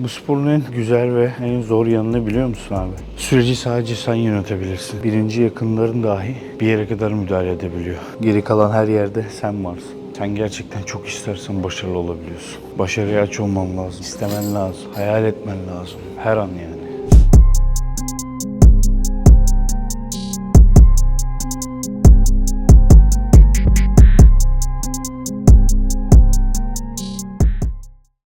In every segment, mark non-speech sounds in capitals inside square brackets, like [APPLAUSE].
Bu sporun en güzel ve en zor yanını biliyor musun abi? Süreci sadece sen yönetebilirsin. Birinci yakınların dahi bir yere kadar müdahale edebiliyor. Geri kalan her yerde sen varsın. Sen gerçekten çok istersen başarılı olabiliyorsun. Başarıya aç olman lazım. İstemen lazım. Hayal etmen lazım. Her an yani.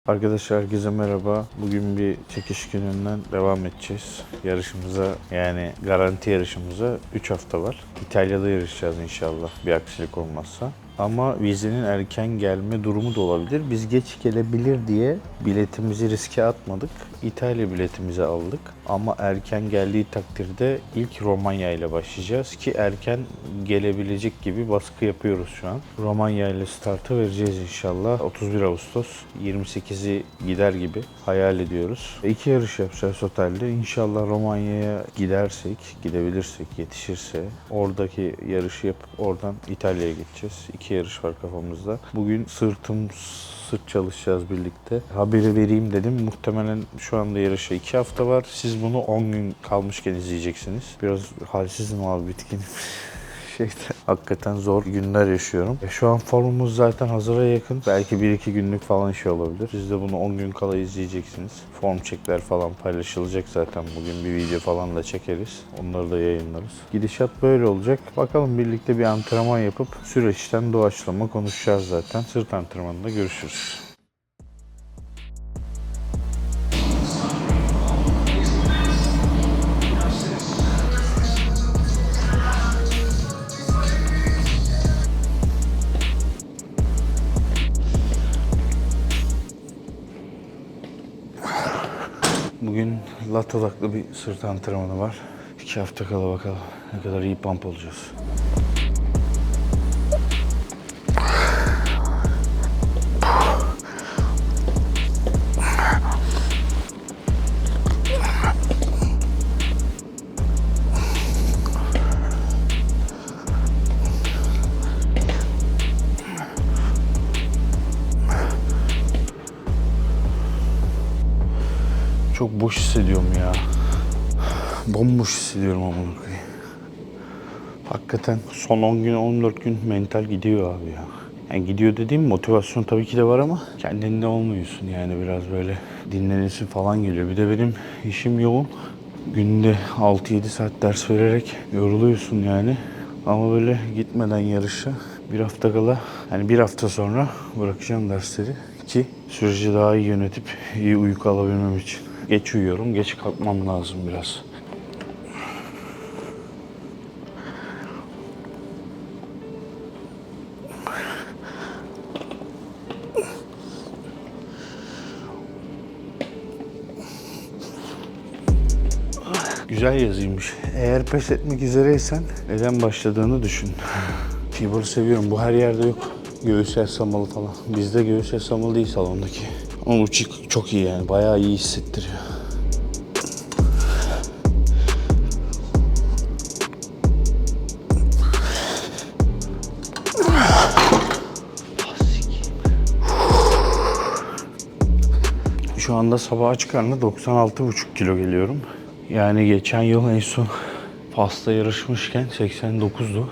Arkadaşlar herkese merhaba. Bugün bir çekiş gününden devam edeceğiz. Yarışımıza yani garanti yarışımıza 3 hafta var. İtalya'da yarışacağız inşallah bir aksilik olmazsa. Ama vizenin erken gelme durumu da olabilir. Biz geç gelebilir diye biletimizi riske atmadık. İtalya biletimizi aldık. Ama erken geldiği takdirde ilk Romanya ile başlayacağız ki erken gelebilecek gibi baskı yapıyoruz şu an. Romanya ile startı vereceğiz inşallah. 31 Ağustos 28'i gider gibi hayal ediyoruz. İki yarış yapacağız otelde. İnşallah Romanya'ya gidersek, gidebilirsek, yetişirse oradaki yarışı yapıp oradan İtalya'ya geçeceğiz. İki yarış var kafamızda. Bugün sırtım sırt çalışacağız birlikte. Haberi vereyim dedim. Muhtemelen şu anda yarışa 2 hafta var. Siz bunu 10 gün kalmışken izleyeceksiniz. Biraz halsizim abi bitkinim. [LAUGHS] Şeyde [LAUGHS] hakikaten zor günler yaşıyorum. E, şu an formumuz zaten hazıra yakın. Belki 1-2 günlük falan şey olabilir. Siz de bunu 10 gün kala izleyeceksiniz. Form çekler falan paylaşılacak zaten. Bugün bir video falan da çekeriz. Onları da yayınlarız. Gidişat böyle olacak. Bakalım birlikte bir antrenman yapıp süreçten doğaçlama konuşacağız zaten. Sırt antrenmanında görüşürüz. Lat odaklı bir sırt antrenmanı var. İki hafta kala bakalım ne kadar iyi pump olacağız. Çok boş hissediyorum ya. Bomboş hissediyorum koyayım. Hakikaten son 10 gün 14 gün mental gidiyor abi ya. Yani gidiyor dediğim motivasyon tabii ki de var ama kendinde olmuyorsun yani biraz böyle dinlenesin falan geliyor. Bir de benim işim yoğun. Günde 6-7 saat ders vererek yoruluyorsun yani. Ama böyle gitmeden yarışa bir hafta kala yani bir hafta sonra bırakacağım dersleri ki süreci daha iyi yönetip iyi uyku alabilmem için. Geç uyuyorum, geç kalkmam lazım biraz. Güzel yazıymış. Eğer pes etmek üzereysen neden başladığını düşün. Fiber'ı seviyorum. Bu her yerde yok. Göğüs yaslamalı falan. Bizde göğüs yaslamalı değil salondaki. Ama bu çok iyi yani. Bayağı iyi hissettiriyor. Şu anda sabah aç karnına 96,5 kilo geliyorum. Yani geçen yıl en son pasta yarışmışken 89'du.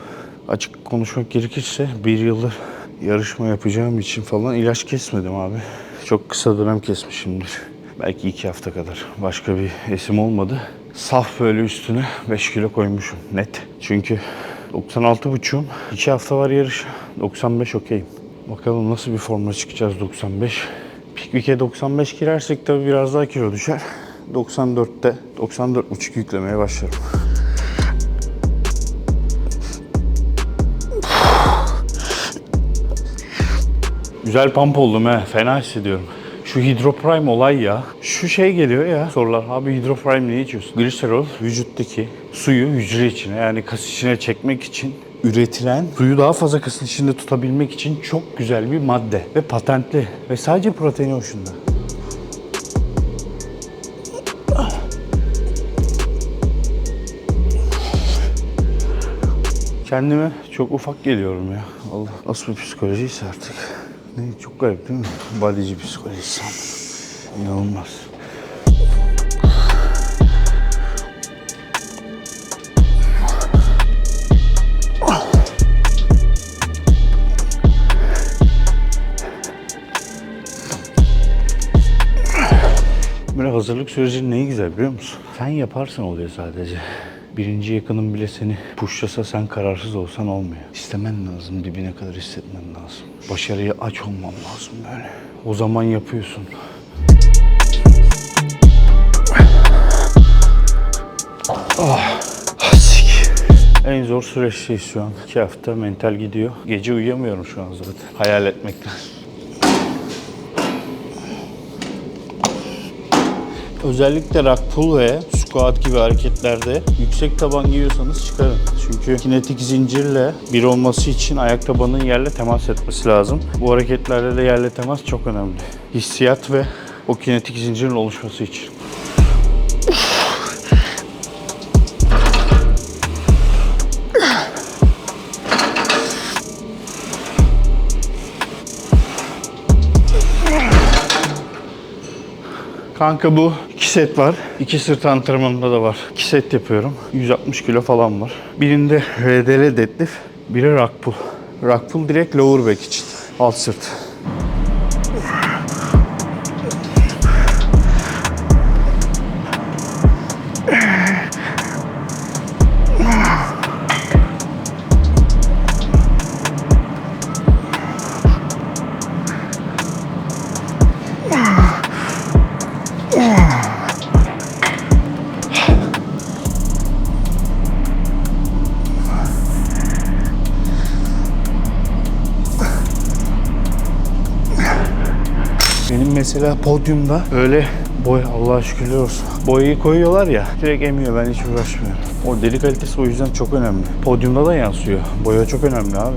Açık konuşmak gerekirse bir yıldır yarışma yapacağım için falan ilaç kesmedim abi. Çok kısa dönem kesmişimdir. Belki iki hafta kadar. Başka bir esim olmadı. Saf böyle üstüne 5 kilo koymuşum net. Çünkü 96,5'um. 2 hafta var yarış. 95 okeyim. Bakalım nasıl bir formla çıkacağız 95. Piknik'e 95 girersek tabii biraz daha kilo düşer. 94'te 94,5 yüklemeye başlarım. Güzel pump oldum he. Fena hissediyorum. Şu hidroprime olay ya. Şu şey geliyor ya sorular. Abi hidroprime ne içiyorsun? Gliserol vücuttaki suyu hücre içine yani kas içine çekmek için üretilen suyu daha fazla kasın içinde tutabilmek için çok güzel bir madde ve patentli ve sadece proteini hoşunda. Kendime çok ufak geliyorum ya. Allah nasıl bir psikolojiyse artık. Ne, çok garip değil mi? Badici psikolojisi. İnanılmaz. Böyle hazırlık süreci neyi güzel biliyor musun? Sen yaparsın oluyor sadece. Birinci yakının bile seni puşlasa sen kararsız olsan olmuyor. İstemen lazım, dibine kadar hissetmen lazım. Başarıya aç olman lazım böyle. O zaman yapıyorsun. Ah, sik. En zor süreçteyiz şu an. İki hafta mental gidiyor. Gece uyuyamıyorum şu an zaten. Hayal etmekten. Özellikle rock pull ve squat gibi hareketlerde yüksek taban giyiyorsanız çıkarın. Çünkü kinetik zincirle bir olması için ayak tabanının yerle temas etmesi lazım. Bu hareketlerde de yerle temas çok önemli. Hissiyat ve o kinetik zincirin oluşması için. Kanka bu iki set var. İki sırt antrenmanında da var. İki set yapıyorum. 160 kilo falan var. Birinde RDL deadlift, biri rack pull. Rack pull direkt lower back için. Alt sırt. Benim [LAUGHS] mesela podyumda öyle boy Allah'a şükürler olsun. Boyayı koyuyorlar ya direkt emiyor ben hiç uğraşmıyorum. O deri kalitesi o yüzden çok önemli. Podyumda da yansıyor. Boya çok önemli abi.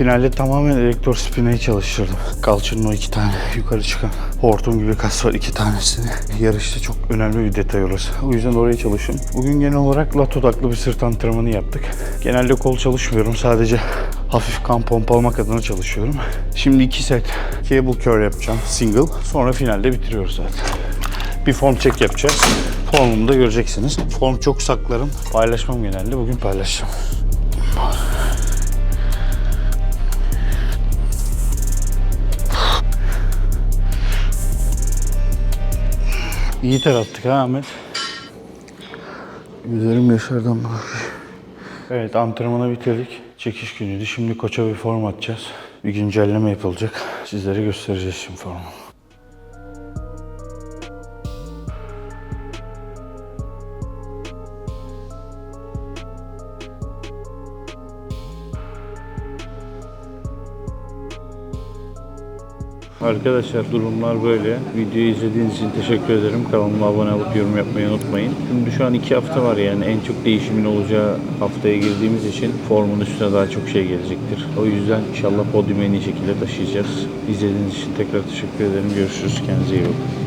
Finalde tamamen elektro spina'yı çalıştırdım. Kalçanın o iki tane yukarı çıkan hortum gibi kas var iki tanesini. Yarışta çok önemli bir detay orası. O yüzden oraya çalışın. Bugün genel olarak lat odaklı bir sırt antrenmanı yaptık. Genelde kol çalışmıyorum. Sadece hafif kan pompalamak adına çalışıyorum. Şimdi iki set cable curl yapacağım. Single. Sonra finalde bitiriyoruz zaten. Bir form check yapacağız. Formumu da göreceksiniz. Form çok saklarım. Paylaşmam genelde. Bugün paylaşacağım. İyi ter attık ha Ahmet. Üzerim Yaşar'dan. Evet antrenmanı bitirdik. Çekiş günüydü. Şimdi koça bir form atacağız. Bir güncelleme yapılacak. Sizlere göstereceğiz şimdi formu. Arkadaşlar durumlar böyle. Videoyu izlediğiniz için teşekkür ederim. Kanalıma abone olup yorum yapmayı unutmayın. Şimdi şu an iki hafta var yani en çok değişimin olacağı haftaya girdiğimiz için formun üstüne daha çok şey gelecektir. O yüzden inşallah podyumu en iyi şekilde taşıyacağız. İzlediğiniz için tekrar teşekkür ederim. Görüşürüz. Kendinize iyi bakın.